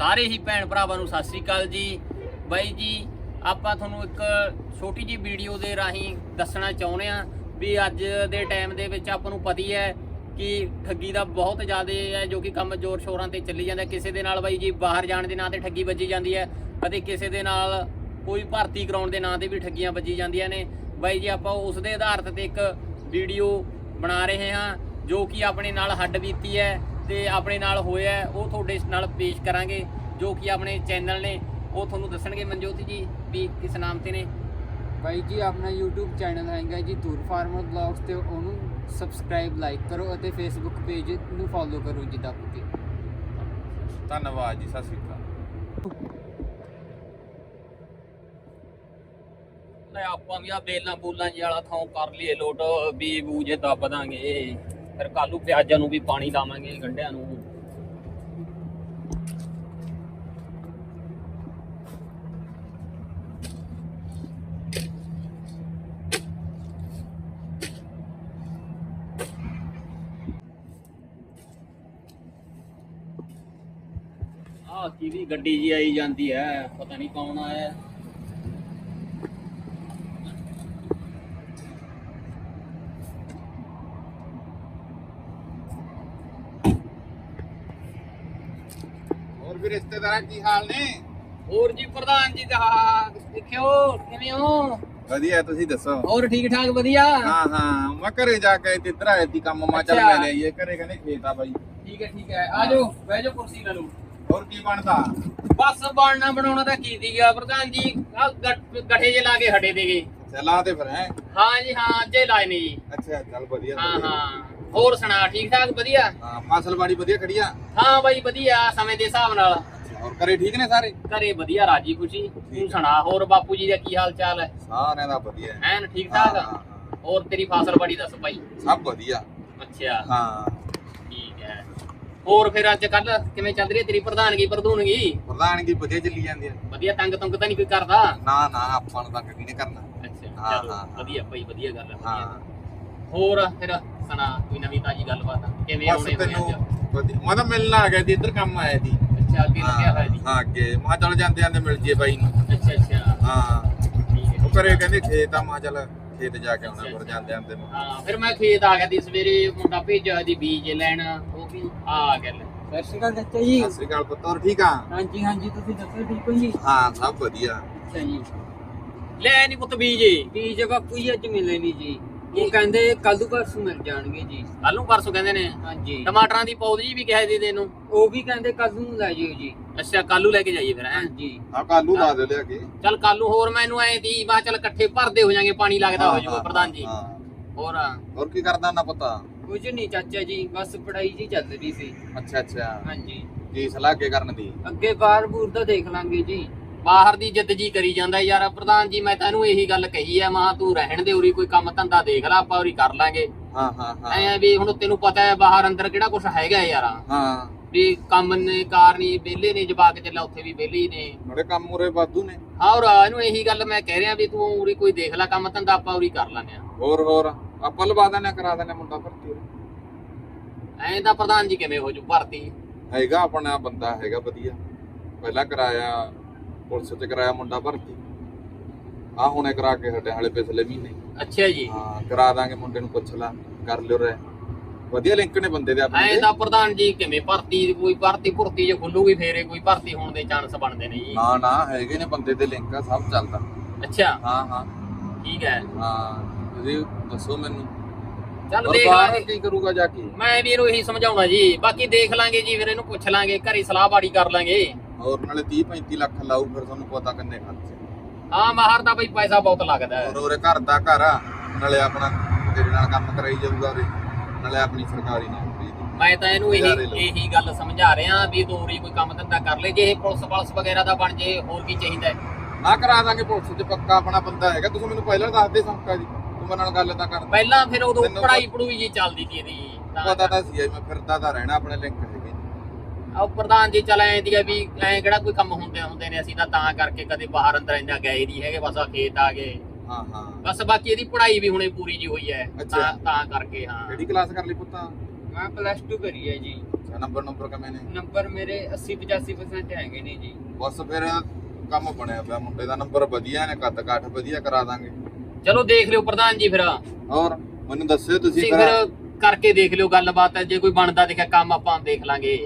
ਸਾਰੇ ਹੀ ਭੈਣ ਭਰਾਵਾਂ ਨੂੰ ਸਤਿ ਸ੍ਰੀ ਅਕਾਲ ਜੀ। ਬਾਈ ਜੀ, ਆਪਾਂ ਤੁਹਾਨੂੰ ਇੱਕ ਛੋਟੀ ਜੀ ਵੀਡੀਓ ਦੇ ਰਾਹੀਂ ਦੱਸਣਾ ਚਾਹੁੰਦੇ ਆ ਵੀ ਅੱਜ ਦੇ ਟਾਈਮ ਦੇ ਵਿੱਚ ਆਪਾਂ ਨੂੰ ਪਤੀ ਹੈ ਕਿ ਠੱਗੀ ਦਾ ਬਹੁਤ ਜ਼ਿਆਦਾ ਹੈ, ਜੋ ਕਿ ਕੰਮ ਜ਼ੋਰ ਸ਼ੋਰਾਂ ਤੇ ਚੱਲੀ ਜਾਂਦਾ। ਕਿਸੇ ਦੇ ਨਾਲ ਬਾਈ ਜੀ ਬਾਹਰ ਜਾਣ ਦੇ ਨਾਂ ਤੇ ਠੱਗੀ ਵੱਜੀ ਜਾਂਦੀ ਹੈ ਅਤੇ ਕਿਸੇ ਦੇ ਨਾਲ ਕੋਈ ਭਰਤੀ ਕਰਾਉਣ ਦੇ ਨਾਂ ਤੇ ਵੀ ਠੱਗੀਆਂ ਵੱਜੀ ਜਾਂਦੀਆਂ ਨੇ। ਬਾਈ ਜੀ, ਆਪਾਂ ਉਸ ਦੇ ਆਧਾਰ ਤੇ ਇੱਕ ਵੀਡੀਓ ਬਣਾ ਰਹੇ ਹਾਂ ਜੋ ਕਿ ਆਪਣੇ ਨਾਲ ਹੱਡ ਬੀਤੀ ਹੈ। ਤੇ ਆਪਣੇ ਨਾਲ ਹੋਇਆ ਉਹ ਤੁਹਾਡੇ ਨਾਲ ਪੇਸ਼ ਕਰਾਂਗੇ ਜੋ ਕਿ ਆਪਣੇ ਚੈਨਲ ਨੇ ਉਹ ਤੁਹਾਨੂੰ ਦੱਸਣਗੇ ਮਨਜੋਤ ਜੀ ਵੀ ਕਿਸ ਨਾਮ ਤੇ ਨੇ। ਬਾਈ ਜੀ ਆਪਣਾ YouTube ਚੈਨਲ ਹੈਗਾ ਜੀ ਧੂਰ ਫਾਰਮਰ ਬਲੌਗਸ ਤੇ ਉਹਨੂੰ ਸਬਸਕ੍ਰਾਈਬ ਲਾਈਕ ਕਰੋ ਅਤੇ Facebook ਪੇਜ ਨੂੰ ਫੋਲੋ ਕਰੋ ਜੀ ਦੱਬ ਕੇ ਧੰਨਵਾਦ ਜੀ ਸਤਿ ਸ੍ਰੀ ਅਕਾਲ। ਲੈ ਆਪਾਂ ਵੀ ਆ ਬੇਲਾਂ ਬੂਲਾਂ ਜੀ ਵਾਲਾ ਥਾਂ ਕਰ ਲਈਏ ਲੋਟ ਵੀ ਬੂਝੇ ਦੱਬ ਦਾਂਗੇ। ਫਿਰ ਕੱਲੂ ਪਿਆਜ਼ਾਂ ਨੂੰ ਵੀ ਪਾਣੀ ਲਾਵਾਂਗੇ ਗੰਢਿਆਂ ਨੂੰ। ਆਹ ਕਿਹਦੀ ਗੱਡੀ ਜੀ ਆਈ ਜਾਂਦੀ ਹੈ, ਪਤਾ ਨਹੀਂ ਕੌਣ ਆਇਆ। ਵੀ ਰਿਸ਼ਤੇਦਾਰਾਂ ਕੀ ਹਾਲ ਨੇ? ਹੋਰ ਜੀ ਪ੍ਰਧਾਨ ਜੀ ਦਾ ਦੇਖਿਓ ਕਿਵੇਂ ਹੋ? ਵਧੀਆ ਤੁਸੀਂ ਦੱਸੋ? ਹੋਰ ਠੀਕ ਠਾਕ ਵਧੀਆ? ਹਾਂ ਹਾਂ ਮੈਂ ਘਰੇ ਜਾ ਕੇ ਤੇ ਇੱਧਰ ਸੀ ਕੰਮ ਮਾ ਚੱਲ। ਲੈ ਲਈਏ ਘਰੇ ਕਹਿੰਦੇ ਖੇਤ ਆ ਬਾਈ। ਠੀਕ ਹੈ ਠੀਕ ਹੈ ਆ ਜਾਓ ਬਹਿ ਜਾਓ ਕੁਰਸੀ ਲੈ ਲਓ ਹੋਰ ਕੀ ਬਣਦਾ? ਬਸ ਬਣਨਾ ਬਣਾਉਣਾ ਤਾਂ ਕੀ ਦੀਗਾ ਪ੍ਰਧਾਨ ਜੀ ਆ ਗੱਠੇ ਜੇ ਲਾ ਕੇ ਹਟੇ ਦੇਗੇ ਚਲਾ ਤੇ ਫਿਰ ਹੈ? ਹਾਂ ਜੀ ਹਾਂ ਅੱਜੇ ਲਾਏ ਨੇ ਜੀ। ਅੱਛਾ ਚੱਲ ਵਧੀਆ ਹਾਂ। ਹਾਂ। ਹੋਰ ਸੁਣਾ ਠੀਕ ਠਾਕ ਵਧੀਆ? ਹਾਂ ਫਸਲ ਬਾੜੀ ਵਧੀਆ ਖੜੀ ਆ? ਹਾਂ ਬਾਈ ਵਧੀਆ ਸਮੇਂ ਦੇ ਹਿਸਾਬ ਨਾਲ। ਹੋਰ ਘਰੇ ਠੀਕ ਨੇ ਸਾਰੇ? ਘਰੇ ਵਧੀਆ ਰਾਜੀ ਖੁਸ਼ੀ। ਤੂੰ ਸੁਣਾ ਹੋਰ ਬਾਪੂ ਜੀ ਦਾ ਕੀ ਹਾਲ ਚਾਲ ਹੈ? ਸਾਰਿਆਂ ਦਾ ਵਧੀਆ। ਹੈ। ਐਨ ਠੀਕ ਠਾਕ? ਹਾਂ। ਹੋਰ ਤੇਰੀ ਫਸਲ ਬਾੜੀ ਦੱਸ ਭਾਈ ਸਭ ਵਧੀਆ। ਅੱਛਾ। ਹਾਂ। ਠੀਕ ਹੈ। ਹੋਰ ਫਿਰ ਅੱਜ ਕੱਲ ਕਿਵੇਂ ਚੱਲ ਰਹੀ ਹੈ ਤੇਰੀ ਪ੍ਰਧਾਨਗੀ ਪ੍ਰਧੂਨਗੀ? ਪ੍ਰਧਾਨਗੀ ਵਧੀਆ ਚੱਲੀ ਜਾਂਦੀ ਆ ਵਧੀਆ ਤੰਗ ਤੁੰਗ ਤਾਂ ਨਹੀਂ ਕੋਈ ਕਰਦਾ? ਨਾ ਨਾ ਆਪਾਂ ਨੂੰ ਤਾਂ ਕਦੀ ਨਹੀਂ ਕਰਨਾ। ਅੱਛਾ ਹਾਂ, ਚਲੋ। ਵਧੀਆ ਭਾਈ ਵਧੀਆ ਗੱਲ ਹੈ ਹਾਂ। ਹੋਰ ਫਿਰ ਸੁਣਾ ਕੋਈ ਨਵੀਂ ਤਾਜੀ ਗੱਲਬਾਤ ਕਿਵੇਂ ਬਸ ਆਉਣੇ ਹੋਏ ਤੈਨੂੰ ਅੱਜ? ਵਧੀਆ। ਮੈਂ ਤਾਂ ਮਿਲਣ ਆ ਗਿਆ ਸੀ ਇੱਧਰ ਕੰਮ ਆਇਆ ਸੀ ਅੱਛਾ ਅੱਗੇ ਲੱਗਿਆ ਹੋਇਆ ਜੀ? ਹਾਂ ਅੱਗੇ। ਮੈਂ ਕਿਹਾ ਚੱਲ ਜਾਂਦੇ ਜਾਂਦੇ ਮਿਲ ਜੀਏ ਬਾਈ ਨੂੰ। ਅੱਛਾ ਅੱਛਾ। ਹਾਂ। ਠੀਕ ਹੈ ਉਹ ਘਰੇ ਕਹਿੰਦੇ ਖੇਤ ਆ ਮੈਂ ਕਿਹਾ ਚੱਲ ਖੇਤ ਜਾ ਕੇ ਆਉਣਾ ਫਿਰ ਜਾਂਦੇ ਜਾਂਦੇ ਨੂੰ। ਹਾਂ ਫਿਰ ਮੈਂ ਖੇਤ ਆ ਗਿਆ ਦੀ ਸਵੇਰੇ ਮੁੰਡਾ ਭੇਜਿਆ ਦੀ ਬੀਜ ਲੈਣ ਉਹ ਵੀ ਆ ਗਿਆ ਲੈ। ਸਤਿ ਸ਼੍ਰੀ ਅਕਾਲ ਚਾਚਾ ਜੀ। ਸਤਿ ਸ੍ਰੀ ਅਕਾਲ ਪੁੱਤ ਹੋਰ ਠੀਕ ਆ? ਹਾਂਜੀ ਹਾਂਜੀ ਤੁਸੀਂ ਦੱਸੋ ਠੀਕ ਹੋ ਜੀ? ਹਾਂ ਸਭ ਵਧੀਆ। ਅੱਛਾ ਜੀ। ਲੈ ਨਹੀਂ ਪੁੱਤ ਬੀਜ। ਬੀਜ ਬਾਪੂ ਜੀ ਅੱਜ ਮਿਲੇ ਨਹੀਂ ਜੀ। ਉਹ ਕਹਿੰਦੇ ਕੱਲ ਨੂੰ ਪਰਸੋਂ ਮਿਲ ਜਾਣਗੇ ਜੀ। ਕੱਲ ਨੂੰ ਪਰਸੋਂ ਕਹਿੰਦੇ ਨੇ? ਹਾਂਜੀ। ਟਮਾਟਰਾਂ ਦੀ ਪੌਦ ਜੀ ਵੀ ਕਿਹਾ ਦੇ ਦੇ ਨੂੰ ਉਹ ਵੀ ਕਹਿੰਦੇ ਕੱਲ ਨੂੰ ਲੈ ਜਿਓ ਜੀ। ਅੱਛਾ ਕੱਲੂ ਲੈ ਕੇ ਜਾਈਏ ਫਿਰ ਹੈਂ? ਹਾਂਜੀ। ਆ ਕਾਲੂ ਲਾ ਦੇ ਲਿਆ ਕੇ। ਚੱਲ ਕੱਲ ਨੂੰ ਹੋਰ ਮੈਨੂੰ ਐ ਦੀ ਬਾ ਚੱਲ ਇਕੱਠੇ ਭਰਦੇ ਹੋ ਜਾਾਂਗੇ ਪਾਣੀ ਲੱਗਦਾ ਹੋ ਜਾਊਗਾ ਪ੍ਰਧਾਨ ਜੀ। ਹਾਂ। ਹੋਰ? ਹੋਰ ਕੀ ਕਰਦਾ ਨਾ ਪਤਾ? ਕੁਝ ਨਹੀਂ ਚਾਚਾ ਜੀ ਬਸ ਪੜਾਈ ਜੀ ਚੱਲ ਰਹੀ ਸੀ। ਅੱਛਾ ਅੱਛਾ। ਹਾਂਜੀ। ਕੀ ਸਲਾਹ ਅੱਗੇ ਕਰਨ ਦੀ? ਅੱਗੇ ਬਾਹਰ ਬੂਰ ਦਾ ਦੇਖ ਲਾਂਗੇ ਜੀ। ਬਾਹਰ ਦੀ ਜਿੱਦ ਜੀ ਕਰੀ ਜਾਂਦਾ ਯਾਰ ਪ੍ਰਧਾਨ ਜੀ ਮੈਂ ਤੈਨੂੰ ਇਹੀ ਗੱਲ ਕਹੀ ਐ ਮਾਂ ਤੂੰ ਰਹਿਣ ਦੇ ਉਰੀ ਕੋਈ ਕੰਮ ਧੰਦਾ ਦੇਖ ਲੈ ਆਪਾਂ ਉਰੀ ਕਰ ਲਾਂਗੇ। ਹਾਂ ਹਾਂ ਹਾਂ। ਐ ਵੀ ਹੁਣ ਤੈਨੂੰ ਪਤਾ ਹੈ ਬਾਹਰ ਅੰਦਰ ਕਿਹੜਾ ਕੁਝ ਹੈਗਾ ਯਾਰ। ਹਾਂ। ਵੀ ਕੰਮ ਨੇ ਕਾਰ ਨਹੀਂ ਵਿਹਲੇ ਨੇ ਜਵਾਕ ਚੱਲਾ ਉੱਥੇ ਵੀ ਵਿਹਲੇ ਹੀ ਨੇ। ਬੜੇ ਕੰਮ ਉਰੇ ਵਾਧੂ ਨੇ। ਹਾਂ ਔਰ ਇਹਨੂੰ ਇਹੀ ਗੱਲ ਮੈਂ ਕਹਿ ਰਿਹਾ ਵੀ ਤੂੰ ਉਰੀ ਕੋਈ ਦੇਖ ਲੈ ਕੰਮ ਧੰਦਾ ਆਪਾਂ ਉਰੀ ਕਰ ਲਾਂਗੇ ਹੋਰ ਹੋਰ ਆਪਾਂ ਲਵਾ ਦਿੰਦੇ ਕਰਾ ਦਿੰਦੇ ਮੁੰਡਾ ਭਰਤੀ ਉਰੇ। ਐਂ ਤਾਂ ਪ੍ਰਧਾਨ ਜੀ ਕਿਵੇਂ ਹੋ ਜੂ ਭਰਤੀ? ਹੈਗਾ ਆਪਣਾ ਬੰਦਾ ਹੈਗਾ ਵਧੀਆ। ਪਹਿਲਾਂ ਕਰਾਇਆ ਪੁਲਿਸ ਤੇ ਕਰਾਇਆ ਮੁੰਡਾ ਭਰਤੀ। ਆ ਹੁਣੇ ਕਰਾ ਕੇ ਹਟਿਆ ਹਲੇ ਪਿਛਲੇ ਮਹੀਨੇ। ਅੱਛਾ ਜੀ। ਹਾਂ ਕਰਾ ਦਾਂਗੇ ਮੁੰਡੇ ਨੂੰ ਪੁੱਛ ਲਾ ਕਰ ਲਿਓ ਰੇ ਵਧੀਆ ਲਿੰਕ ਨੇ ਬੰਦੇ ਦੇ ਆਪਣੇ ਐਂ ਦੇ। ਤਾਂ ਪ੍ਰਧਾਨ ਜੀ ਕਿਵੇਂ ਭਰਤੀ ਕੋਈ ਭਰਤੀ ਭੁਰਤੀ ਜੇ ਖੁੱਲੂਗੀ ਫੇਰੇ ਕੋਈ ਭਰਤੀ ਹੋਣ ਦੇ ਚਾਂਸ ਬਣਦੇ ਨੇ ਜੀ। ਨਾ ਨਾ ਹੈਗੇ ਨੇ ਬੰਦੇ ਦੇ ਲਿੰਕ ਆ ਸਭ ਚੱਲਦਾ। ਅੱਛਾ। ਹਾਂ ਹਾਂ। ਠੀਕ ਹੈ। ਹਾਂ ਤੁਸੀਂ ਦੱਸੋ ਮੈਨੂੰ। ਚੱਲ ਦੇਖ ਲਾਂਗੇ। ਕੀ ਕਰੂਗਾ ਜਾ ਕੇ? ਮੈਂ ਵੀ ਇਹਨੂੰ ਇਹੀ ਸਮਝਾਉਣਾ ਜੀ। ਬਾਕੀ ਦੇਖ ਲਾਂਗੇ ਜੀ ਫਿਰ ਇਹਨੂੰ ਪੁੱਛ ਲਾਂਗੇ ਘਰੇ ਸਲਾਹ ਬਾੜੀ ਕਰ ਲਾਂਗੇ। ਹੋਰ ਨਾਲੇ 30 35 ਲੱਖ ਲਾਊ ਫਿਰ ਤੁਹਾਨੂੰ ਪਤਾ ਕਿੰਨੇ ਖਰਚੇ। ਹਾਂ ਬਾਹਰ ਦਾ ਬਈ ਪੈਸਾ ਬਹੁਤ ਲੱਗਦਾ ਹੈ। ਹੋਰ ਉਹਰੇ ਘਰ ਦਾ ਘਰ ਆ ਨਾਲੇ ਆਪਣਾ ਤੇਰੇ ਨਾਲ ਕੰਮ ਕਰਾਈ ਜਾਊਗਾ ਉਰੇ ਨਾਲੇ ਆਪਣੀ ਸਰਕਾਰੀ ਨੌਕਰੀ ਦੀ। ਮੈਂ ਤਾਂ ਇਹਨੂੰ ਇਹੀ। ਇਹੀ ਗੱਲ ਸਮਝਾ ਰਿਹਾ ਵੀ ਦੋਰੀ ਕੋਈ ਕੰਮ ਧੰਦਾ ਕਰ ਲੈ ਜੇ ਇਹ ਪੁਲਿਸ ਪਾਲਸ ਵਗੈਰਾ ਦਾ ਬਣ ਜੇ ਹੋਰ ਕੀ ਚਾਹੀਦਾ ਹੈ? ਨਾ ਕਰਾ ਦਾਂਗੇ ਪੁਲਿਸ ਚ ਪੱਕਾ ਆਪਣਾ ਬੰਦਾ ਹੈਗਾ। ਤੁਸੀਂ ਮੈਨੂੰ ਪਹਿਲਾਂ ਦੱਸ ਦੇ ਸੰਕਾ ਜੀ। ਤੂੰ ਮੇਰੇ ਨਾਲ ਗੱਲ ਤਾਂ ਕਰ ਪਹਿਲਾਂ ਫਿਰ ਉਦੋਂ ਮੈਨੂੰ ਪੜਾਈ ਪੜੂਈ ਜੀ ਚੱਲਦੀ ਸੀ ਇਹਦੀ ਤਾਂ ਪਤਾ ਤਾਂ ਸੀ ਮੈਂ ਫਿਰਦਾ ਤਾਂ ਰਹਿਣਾ ਆਪਣੇ ਲਿੰਕ ਹੈਗੇ ਆਹ ਪ੍ਰਧਾਨ ਜੀ ਚੱਲ ਐਂ ਦੀਆ ਵੀ ਐਂ ਕਿਹੜਾ ਕੋਈ ਕੰਮ ਹੁੰਦੇ ਹੁੰਦੇ ਨੇ ਅਸੀਂ ਤਾਂ ਤਾਂ ਕਰਕੇ ਕਦੇ ਬਾਹਰ ਅੰਦਰ ਇੰਨਾ ਗਏ ਨਹੀਂ ਹੈਗੇ ਬਸ ਆ ਖੇਤ ਆ ਗਏ। ਹਾਂ ਹਾਂ। ਬਸ ਬਾਕੀ ਇਹਦੀ ਪੜ੍ਹਾਈ ਵੀ ਹੁਣੇ ਪੂਰੀ ਜੀ ਹੋਈ ਹੈ ਅੱਛਾ। ਤਾਂ ਤਾਂ ਕਰਕੇ ਹਾਂ। ਕਿਹੜੀ ਕਲਾਸ ਕਰ ਲਈ ਪੁੱਤਾਂ? ਮੈਂ ਪਲੱਸ 2 ਕਰੀ ਹੈ ਜੀ। ਅੱਛਾ ਨੰਬਰ ਨੰਬਰ ਕਿਵੇਂ ਨੇ? ਨੰਬਰ ਮੇਰੇ 80 85% ਹੈਗੇ ਨੇ ਜੀ। ਬਸ ਫਿਰ ਕੰਮ ਬਣਿਆ ਪਿਆ ਮੁੰਡੇ ਦਾ ਨੰਬਰ ਵਧੀਆ ਨੇ ਕੱਦ ਕਾਠ ਵਧੀਆ ਕਰਾ ਦਾਂਗੇ। ਚਲੋ ਦੇਖ ਲਿਓ ਪ੍ਰਧਾਨ ਜੀ ਫਿਰ। ਹੋਰ ਮੈਨੂੰ ਦੱਸਿਓ ਤੁਸੀਂ ਤੁਸੀਂ ਫਿਰ। ਫਿਰ ਕਰਕੇ ਦੇਖ ਲਿਓ ਗੱਲਬਾਤ ਜੇ ਕੋਈ ਬਣਦਾ ਦਿਖਿਆ ਕੰਮ ਆਪਾਂ ਦੇਖ ਲਾਂਗੇ।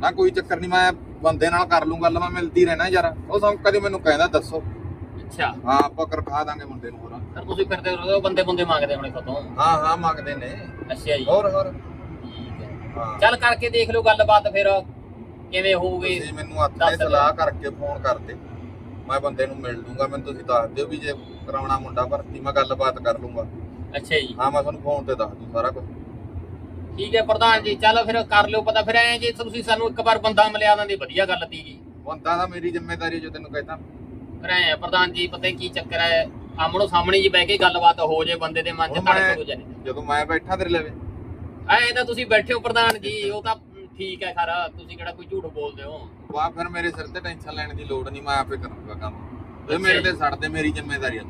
ਨਾ ਕੋਈ ਚੱਕਰ ਨਹੀਂ ਮੈਂ ਬੰਦੇ ਨਾਲ ਕਰ ਲੂੰ ਗੱਲ ਮੈਂ ਮਿਲਦੀ ਰਹਿਣਾ ਯਾਰ। ਉਹ ਸਭ ਕਦੇ ਮੈਨੂੰ ਕਹਿੰਦਾ ਦੱਸੋ। ਅੱਛਾ। ਹਾਂ ਆਪਾਂ ਕਰਖਾ ਦਾਂਗੇ ਮੁੰਡੇ ਨੂੰ ਹੋਰ। ਫਿਰ ਤੁਸੀਂ ਫਿਰਦੇ ਰਹੋ ਬੰਦੇ ਬੰਦੇ ਮੰਗਦੇ ਹੋਣੇ ਖਤੋਂ ਹਾਂ ਹਾਂ ਮੰਗਦੇ ਨੇ। ਅੱਛਾ ਜੀ। ਹੋਰ ਹੋਰ। ਠੀਕ ਹੈ। ਹਾਂ। ਚੱਲ ਕਰਕੇ ਦੇਖ ਲਿਓ ਗੱਲਬਾਤ ਫਿਰ ਕਿਵੇਂ ਹੋਊਗੀ। ਤੁਸੀਂ ਮੈਨੂੰ ਦੱਸ ਦਿਓ। ਸਲਾਹ ਕਰਕੇ ਫੋਨ ਕਰ ਦੇ ਮੈਂ ਬੰਦੇ ਨੂੰ ਮਿਲ ਲੂੰਗਾ ਮੈਨੂੰ ਤੁਸੀਂ ਦੱਸ ਦਿਓ ਵੀ ਜੇ ਕਰਾਉਣਾ ਮੁੰਡਾ ਭਰਤੀ ਮੈਂ ਗੱਲਬਾਤ ਕਰ ਲੂੰਗਾ। ਅੱਛਾ ਜੀ। ਹਾਂ ਮੈਂ ਤੁਹਾਨੂੰ ਫੋਨ ਤੇ ਦੱਸ ਦੂੰ ਸਾਰਾ ਕੁਝ ਠੀਕ ਹੈ ਪ੍ਰਧਾਨ ਜੀ ਚੱਲ ਫਿਰ ਕਰ ਲਿਓ ਪਤਾ। ਫਿਰ ਐ ਜੇ ਤੁਸੀਂ ਸਾਨੂੰ ਇੱਕ ਵਾਰ ਬੰਦਾ ਮਿਲਿਆ ਦਿੰਦੇ ਵਧੀਆ ਗੱਲ ਤੀ ਜੀ। ਬੰਦਾ ਤਾਂ ਮੇਰੀ ਜ਼ਿੰਮੇਵਾਰੀ ਹੈ ਜੋ ਤੈਨੂੰ ਕਹਿੰਦਾ ਫਿਰ ਐ ਪ੍ਰਧਾਨ ਜੀ ਪਤਾ ਕੀ ਚੱਕਰ ਹੈ? ਆਮਣੋ ਸਾਹਮਣੇ ਜੀ ਬਹਿ ਕੇ ਗੱਲਬਾਤ ਹੋ ਜੇ ਬੰਦੇ ਦੇ ਮਨ 'ਚ ਧੜਕ ਹੋ ਜਾਣੀ। ਜਦੋਂ ਮੈਂ ਬੈਠਾ ਤੇਰੇ ਲਵੇ। ਐ ਤਾਂ ਤੁਸੀਂ ਬੈਠੇ ਹੋ ਪ੍ਰਧਾਨ ਜੀ ਉਹ ਤਾਂ ਠੀਕ ਹੈ ਖਰਾ। ਤੁਸੀਂ ਕਿਹੜਾ ਕੋਈ ਝੂਠ ਬੋਲਦੇ ਹੋ। ਵਾਹ ਫਿਰ ਮੇਰੇ ਸਿਰ ਤੇ ਟੈਨਸ਼ਨ ਲੈਣ ਦੀ ਲੋੜ ਨਹੀਂ ਮੈਂ ਆਪੇ ਕਰੂੰਗਾ ਕੰਮ। ਇਹ ਮੇਰੇ। ਤੇ ਛੱਡ ਦੇ ਮੇਰੀ ਜ਼ਿੰਮੇਵਾਰੀ ਹੈ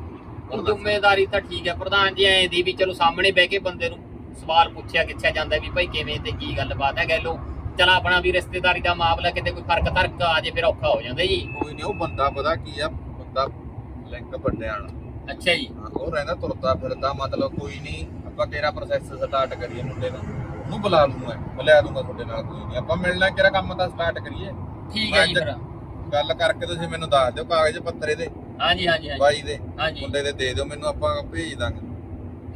ਉਹ ਜ਼ਿੰਮੇਵਾਰੀ ਤਾਂ ਠੀਕ ਹੈ ਪ੍ਰਧਾਨ ਜੀ ਐ ਦੀ ਵੀ ਚਲੋ ਸਾਹਮਣੇ ਬਹਿ ਕੇ ਬੰਦੇ ਨੂੰ ਸਵਾਲ ਪੁੱਛਿਆ ਕਿੱਛਿਆ ਜਾਂਦਾ ਵੀ ਭਾਈ ਕਿਵੇਂ ਤੇ ਕੀ ਗੱਲਬਾਤ ਹੈ ਕਹਿ ਲੋ ਚਲ ਆਪਣਾ ਵੀ ਰਿਸ਼ਤੇਦਾਰੀ ਦਾ ਮਾਮਲਾ ਕਿਤੇ ਕੋਈ ਫ਼ਰਕ ਤਰਕ ਆ ਜੇ ਫਿਰ ਔਖਾ ਹੋ ਜਾਂਦਾ ਜੀ। ਕੋਈ ਨਹੀਂ ਉਹ ਬੰਦਾ ਪਤਾ ਕੀ ਆ ਬੰਦਾ ਲਿੰਕ ਵੱਡਿਆਂ ਵਾਲਾ ਅੱਛਾ ਜੀ। ਉਹ ਰਹਿੰਦਾ ਤੁਰਦਾ ਫਿਰਦਾ ਮਤਲਬ ਕੋਈ ਨਹੀਂ ਆਪਾਂ ਕਿਹੜਾ ਪ੍ਰੋਸੈਸ ਸਟਾਰਟ ਕਰੀਏ ਮੁੰਡੇ ਦਾ ਉਹਨੂੰ ਬੁਲਾ ਲੂੰ ਮੈਂ ਮਿਲਿਆ ਦੂੰਗਾ ਤੁਹਾਡੇ ਨਾਲ ਕੋਈ ਨਹੀਂ ਆਪਾਂ ਮਿਲਣਾ ਕਿਹੜਾ ਕੰਮ ਤਾਂ ਸਟਾਰਟ ਕਰੀਏ। ਠੀਕ ਹੈ ਜੀ ਫਿਰ। ਗੱਲ ਕਰਕੇ ਤੁਸੀਂ ਮੈਨੂੰ ਦੱਸ ਦਿਓ ਕਾਗਜ਼ ਪੱਤਰ ਇਹਦੇ। ਹਾਂਜੀ ਹਾਂਜੀ ਹਾਂਜੀ। ਬਾਈ ਦੇ। ਹਾਂਜੀ। ਮੁੰਡੇ ਦੇ ਦੇ ਦਿਓ ਮੈਨੂੰ ਆਪਾਂ ਭੇਜ ਦਾਂਗੇ।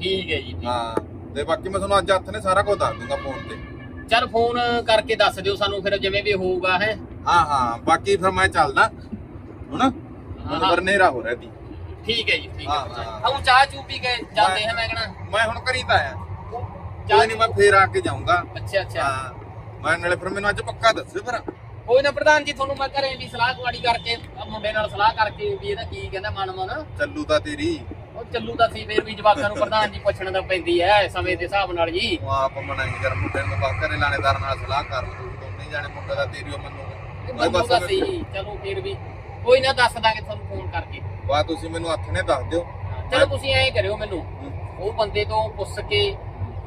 ਠੀਕ ਹੈ ਜੀ ਠੀਕ। ਹਾਂ ਤੇ ਬਾਕੀ ਮੈਂ ਤੁਹਾਨੂੰ ਅੱਜ ਹੱਥ ਨੇ ਸਾਰਾ ਕੁਝ ਦੱਸ ਦੂੰਗਾ ਫੋਨ ਤੇ। ਚੱਲ ਫੋਨ ਕਰਕੇ ਦੱਸ ਦਿਓ ਸਾਨੂੰ ਫਿਰ ਜਿਵੇਂ ਵੀ ਹੋਊਗਾ ਹੈ। ਹਾਂ ਹਾਂ ਬਾਕੀ ਫਿਰ ਮੈਂ ਚੱਲਦਾ। ਹੁਣ ਹੁਣ ਹਾਂ। ਫਿਰ ਹਨੇਰਾ ਹੋ ਰਿਹਾ ਦੀ। ਠੀਕ ਹੈ ਜੀ ਠੀਕ ਹਾਂ, ਹੈ ਹਾਂ। ਹਮ ਚਾਹ ਚੂ ਪੀ ਕੇ ਜਾਂਦੇ ਹਾਂ ਮੈਂ ਕਹਣਾ। ਮੈਂ ਹੁਣ ਘਰੀ ਤਾਂ ਆਇਆ। ਚਾਹ ਕੋਈ ਨਹੀਂ ਮੈਂ ਫੇਰ ਆ ਕੇ ਜਾਊਂਗਾ। ਅੱਛਾ ਅੱਛਾ। ਹਾਂ। ਮੈਂ ਨਾਲੇ ਫਿਰ ਮੈਨੂੰ ਅੱਜ ਪੱਕਾ ਦੱਸਿਓ ਫਿਰ ਕੋਈ ਨਾ ਪ੍ਰਧਾਨ ਜੀ ਤੁਹਾਨੂੰ ਮੈਂ ਘਰੇ ਵੀ ਸਲਾਹ ਕੁਆੜੀ ਕਰਕੇ ਆਹ ਮੁੰਡੇ ਨਾਲ ਸਲਾਹ ਕਰਕੇ ਵੀ ਇਹਦਾ ਕੀ ਕਹਿੰਦਾ ਮਨ ਮਨ। ਚੱਲੂ ਤਾਂ ਤੇਰੀ। ਉਹ ਚੱਲੂ ਤਾਂ ਸੀ ਫੇਰ ਵੀ ਜਵਾਕਾਂ ਨੂੰ ਪ੍ਰਧਾਨ ਜੀ ਪੁੱਛਣ ਦਾ ਪੈਂਦੀ ਹੈ ਸਮੇਂ ਦੇ ਹਿਸਾਬ ਨਾਲ ਜੀ। ਤੂੰ ਆਪ ਮਨਾਈ ਕਰ ਮੁੰਡੇ ਨੂੰ ਬਸ ਘਰੇ ਲਾਣੇਦਾਰ ਨਾਲ ਸਲਾਹ ਕਰ ਲਓ ਦੋਨੇ ਜਾਣੇ ਮੁੰਡੇ ਦਾ ਤੇਰੀ ਉਹ ਮੈਨੂੰ ਬੰਦੂ ਦਾ ਸੀ ਚਲੋ ਫੇਰ ਵੀ। ਕੋਈ ਨਾ ਦੱਸ ਦਾਂਗੇ ਤੁਹਾਨੂੰ ਫੋਨ ਕਰਕੇ। ਵਾ ਤੁਸੀਂ ਮੈਨੂੰ ਹੱਥ ਨੇ ਦੱਸ ਦਿਓ। ਚਲੋ ਤੁਸੀਂ ਐਂ ਕਰਿਓ ਮੈਨੂੰ ਉਹ ਬੰਦੇ ਤੋਂ ਪੁੱਛ ਕੇ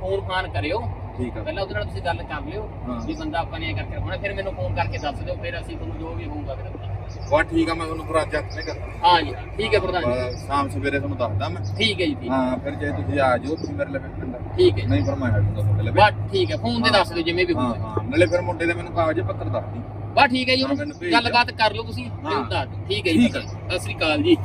ਫੋਨ ਫਾਨ ਕਰਿਓ। ਠੀਕ ਆ। ਪਹਿਲਾਂ ਉਹਦੇ ਨਾਲ ਤੁਸੀਂ ਗੱਲ ਕਰ ਲਿਓ ਹਾਂ। ਵੀ ਬੰਦਾ ਆਪਾਂ ਨੇ ਐਂ ਕਰਕੇ ਰੱਖਣਾ ਫਿਰ ਮੈਨੂੰ ਫੋਨ ਕਰਕੇ ਦੱਸ ਦਿਓ ਫਿਰ ਅਸੀਂ ਤੁਹਾਨੂੰ ਜੋ ਵੀ ਹੋਊਗਾ ਫਿਰ ਆਪਾਂ- ਵਾ ਠੀਕ ਆ ਮੈਂ ਤੁਹਾਨੂੰ ਫਿਰ ਅੱਜ ਹੱਥ ਨੇ ਕਰਦਾ ਹਾਂ ਜੀ ਠੀਕ ਹੈ ਪ੍ਰਧਾਨ ਜੀ। ਬਸ ਸ਼ਾਮ ਸਵੇਰੇ ਤੁਹਾਨੂੰ ਦੱਸਦਾ ਮੈਂ। ਠੀਕ ਹੈ ਜੀ ਠੀਕ ਹਾਂ ਫਿਰ ਜੇ ਤੁਸੀਂ ਆ ਜਾਓ ਤੁਸੀਂ ਮੇਰੇ ਲਵੇ ਪਿੰਡ। ਠੀਕ ਹੈ ਨਹੀਂ ਫਿਰ ਮੈਂ ਹਟੂੰਗਾ ਤੁਹਾਡੇ ਲਵੇ। ਬਸ ਠੀਕ ਹੈ ਫੋਨ ਤੇ ਦੱਸ ਦਿਓ ਜਿਵੇਂ ਵੀ ਹਾਂ ਹੋਊਗਾ। ਹਾਂ ਨਾਲੇ ਫਿਰ ਮੁੰਡੇ ਦੇ ਮੈਨੂੰ ਕਾਗਜ਼ ਪੱਤਰ ਦੱਸ ਦੀ। ਬਸ ਠੀਕ ਹੈ ਜੀ ਹਾਂ, ਉਹਨੂੰ ਗੱਲਬਾਤ ਕਰ ਲਓ ਤੁਸੀਂ ਹਾਂ। ਮੈਨੂੰ ਦੱਸ ਦਿਓ। ਠੀਕ ਹੈ ਜੀ ਠੀਕ ਹੈ। ਸਤਿ ਸ੍ਰੀ ਅਕਾਲ ਜੀ।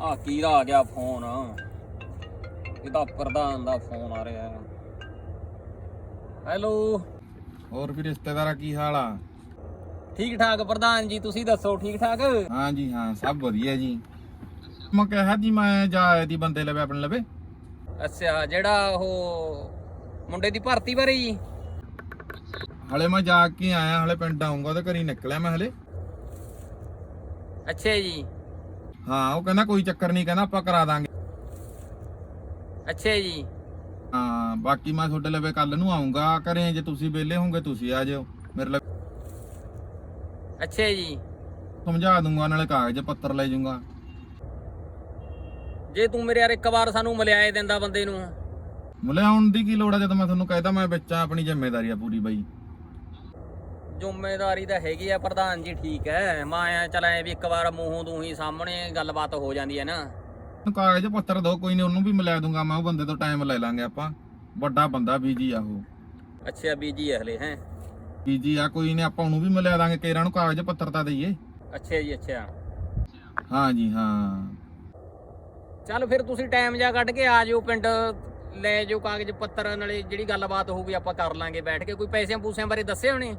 ਆ ਕੀਦਾ ਆ ਗਿਆ ਫੋਨ? ਇਹਦਾ ਪ੍ਰਧਾਨ ਦਾ ਫੋਨ ਆ ਰਿਹਾ। ਹੈ ਹੈਲੋ। ਹੋਰ ਵੀ ਰਿਸ਼ਤੇਦਾਰਾ ਕੀ ਹਾਲ ਆ? ਠੀਕ ਠਾਕ ਪ੍ਰਧਾਨ ਜੀ ਤੁਸੀਂ ਦੱਸੋ ਠੀਕ ਠਾਕ ਹਾਂ ਜੀ ਹਾਂ ਸਭ ਵਧੀਆ ਜੀ। ਮੈਂ ਕਿਹਾ ਜੀ ਮੈਂ ਜਾ ਆਇਆ ਦੀ ਬੰਦੇ ਲਵੇ ਆਪਣੇ ਲਵੇ। ਅੱਛਾ ਜਿਹੜਾ ਉਹ ਮੁੰਡੇ ਦੀ ਭਰਤੀ ਬਾਰੇ ਜੀ? ਹਲੇ ਮੈਂ ਜਾ ਕੇ ਆਇਆ ਹਲੇ ਪਿੰਡ ਆਉਂਗਾ ਉਹਦੇ ਘਰੀ ਨਿਕਲਿਆ ਮੈਂ ਹਲੇ। ਅੱਛਾ ਜੀ। ਹਾਂ ਉਹ ਕਹਿੰਦਾ ਕੋਈ ਚੱਕਰ ਨਹੀਂ ਕਹਿੰਦਾ ਆਪਾਂ ਕਰਾ ਦਾਂਗੇ। ਅੱਛਾ ਜੀ। ਹਾਂ ਬਾਕੀ ਮੈਂ ਤੁਹਾਡੇ ਲਵੇ ਕੱਲ ਨੂੰ ਆਉਂਗਾ ਘਰੇ ਜੇ ਤੁਸੀਂ ਵਿਹਲੇ ਹੋਗੇ ਤੁਸੀਂ ਆ ਜਾਓ। ਮੇਰੇ ਲਈ ਅੱਛਾ ਜੀ। ਸਮਝਾ ਦੂੰਗਾ ਨਾਲੇ ਕਾਗਜ਼ ਪੱਤਰ ਲੈ ਜਾਊਂਗਾ ਜੇ ਤੂੰ ਮੇਰੇ ਯਾਰ ਇੱਕ ਵਾਰ ਸਾਨੂੰ ਮਿਲਿਆਏ ਦਿੰਦਾ ਬੰਦੇ ਨੂੰ। ਮੁਲੇ ਆਉਣ ਦੀ ਕੀ ਲੋੜ ਆ? ਜਦੋਂ ਮੈਂ ਤੁਹਾਨੂੰ ਕਹਿਦਾ ਮੈਂ ਬੱਚਾ ਆਪਣੀ ਜ਼ਿੰਮੇਵਾਰੀ ਆ ਪੂਰੀ ਬਾਈ। ਜ਼ਿੰਮੇਵਾਰੀ ਤਾਂ ਹੈਗੀ ਆ ਪ੍ਰਧਾਨ ਜੀ ਠੀਕ ਹੈ ਮੈਂ ਆਇਆ ਚਲ ਐ ਵੀ ਇੱਕ ਵਾਰ ਮੂੰਹੋਂ ਦੂਹੀ ਸਾਹਮਣੇ ਗੱਲਬਾਤ ਹੋ ਜਾਂਦੀ ਹੈ ਨਾ। ਤੂੰ ਕਾਗਜ਼ ਪੱਤਰ ਦੋ ਕੋਈ ਨਹੀਂ ਉਹਨੂੰ ਵੀ ਮਿਲਾ ਦੂੰਗਾ ਮੈਂ ਉਹ ਬੰਦੇ ਤੋਂ ਟਾਈਮ ਲੈ ਲਾਂਗੇ ਆਪਾਂ। ਵੱਡਾ ਬੰਦਾ ਬੀਜੀ ਆ ਉਹ। ਅੱਛਾ ਬੀਜੀ ਹੈ ਹਲੇ ਹੈ? ਬੀਜੀ ਆ ਕੋਈ ਨਹੀਂ ਆਪਾਂ ਉਹਨੂੰ ਵੀ ਮਿਲਾ ਦਾਂਗੇ ਕੇਰਾਂ ਨੂੰ ਕਾਗਜ਼ ਪੱਤਰ ਤਾਂ ਦਈਏ। ਅੱਛਾ ਜੀ ਅੱਛਾ। ਹਾਂ ਜੀ ਹਾਂ। ਚੱਲ ਫਿਰ ਤੁਸੀਂ ਟਾਈਮ ਜਾ ਕੱਢ ਕੇ ਆ ਜਾਓ ਪਿੰਡ ਲੈ ਜਾਓ ਕਾਗਜ਼ ਪੱਤਰ ਨਾਲੇ ਜਿਹੜੀ ਗੱਲਬਾਤ ਹੋਊਗੀ ਆਪਾਂ ਕਰ ਲਾਂਗੇ ਬੈਠ ਕੇ। ਕੋਈ ਪੈਸਿਆਂ ਪੂਸਿਆਂ ਬਾਰੇ ਦੱਸੇ ਹੋਣੇ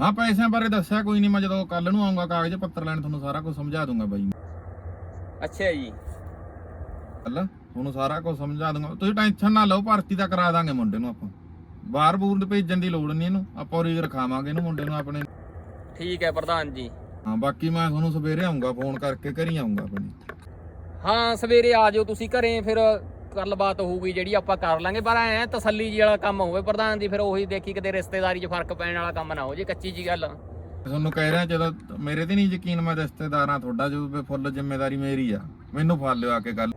ਹਾਂ ਪੈਸਿਆਂ ਬਾਰੇ ਦੱਸਿਆ ਕੋਈ ਨਹੀਂ ਮੈਂ ਜਦੋਂ ਕੱਲ ਨੂੰ ਆਉਂਗਾ ਕਾਗਜ਼ ਪੱਤਰ ਲੈਣ ਤੁਹਾਨੂੰ ਸਾਰਾ ਕੁਝ ਸਮਝਾ ਦੂੰਗਾ ਬਾਈ ਅੱਛਾ ਜੀ। ਕੱਲ ਤੁਹਾਨੂੰ ਸਾਰਾ ਕੁਝ ਸਮਝਾ ਦੂੰਗਾ। ਤੁਸੀਂ ਟੈਨਸ਼ਨ ਨਾ ਲਓ ਭਰਤੀ ਤਾਂ ਕਰਾ ਦਾਂਗੇ ਮੁੰਡੇ ਨੂੰ ਆਪਾਂ। ਬਾਹਰ ਬੂਰ ਭੇਜਣ ਦੀ ਲੋੜ ਨਹੀਂ ਇਹਨੂੰ ਆਪਾਂ ਉਰੀ ਰਖਾਵਾਂਗੇ ਇਹਨੂੰ ਮੁੰਡੇ ਨੂੰ ਆਪਣੇ। ਠੀਕ ਹੈ ਪ੍ਰਧਾਨ ਜੀ। ਹਾਂ ਬਾਕੀ ਮੈਂ ਤੁਹਾਨੂੰ ਸਵੇਰੇ ਆਉਂਗਾ ਫੋਨ ਕਰਕੇ ਘਰੀ ਆਉਂਗਾ ਆਪਣੇ। ਹਾਂ ਸਵੇਰੇ ਆ ਜਾਓ ਤੁਸੀਂ ਘਰੇ ਫਿਰ ਗੱਲਬਾਤ ਹੋਊਗੀ ਜਿਹੜੀ ਆਪਾਂ ਕਰ ਲਾਂਗੇ ਪਰ ਐ ਤਸੱਲੀ ਜੀ ਵਾਲਾ ਕੰਮ ਹੋਵੇ ਪ੍ਰਧਾਨ ਜੀ ਫਿਰ ਉਹੀ ਦੇਖੀ ਕਿਤੇ ਰਿਸ਼ਤੇਦਾਰੀ 'ਚ ਫ਼ਰਕ ਪੈਣ ਵਾਲਾ ਕੰਮ ਨਾ ਹੋ ਜੇ ਕੱਚੀ ਜੀ ਗੱਲ। ਤੁਹਾਨੂੰ ਕਹਿ ਰਿਹਾ ਜਦੋਂ ਮੇਰੇ ਤੇ ਨਹੀਂ ਯਕੀਨ ਮੈਂ ਰਿਸ਼ਤੇਦਾਰਾਂ ਤੁਹਾਡਾ ਜੋ ਫੁੱਲ ਜ਼ਿੰਮੇਵਾਰੀ ਮੇਰੀ ਆ ਮੈਨੂੰ ਫੜ ਲਿਓ ਆ ਕੇ ਗੱਲ।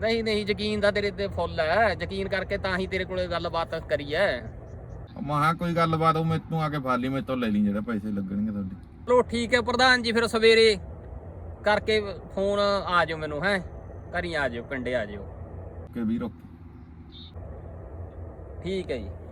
ਨਹੀਂ ਨਹੀਂ ਯਕੀਨ ਤਾਂ ਤੇਰੇ ਤੇ ਫੁੱਲ ਹੈ ਯਕੀਨ ਕਰਕੇ ਤਾਂ ਹੀ ਤੇਰੇ ਕੋਲੇ ਗੱਲਬਾਤ ਕਰੀ ਐ ਮਹਾ ਕੋਈ ਗੱਲਬਾਤ ਉਹ ਮੈਨੂੰ ਆ ਕੇ ਫੜ ਲਈ ਮੇਰੇ ਤੋਂ ਲੈ ਲਈ ਜਿਹੜੇ ਪੈਸੇ ਲੱਗਣਗੇ ਤੁਹਾਡੇ। ਚਲੋ ਠੀਕ ਹੈ ਪ੍ਰਧਾਨ ਜੀ ਫਿਰ ਸਵੇਰੇ ਕਰਕੇ ਫੋਨ ਆ ਜਾਓ ਮੈਨੂੰ ਹੈ। ਘਰੀ ਆ ਜਾਓ ਪਿੰਡੇ ਆ ਜਾਓ ਕਿ ਵੀਰੋ। ਠੀਕ ਹੈ ਜੀ।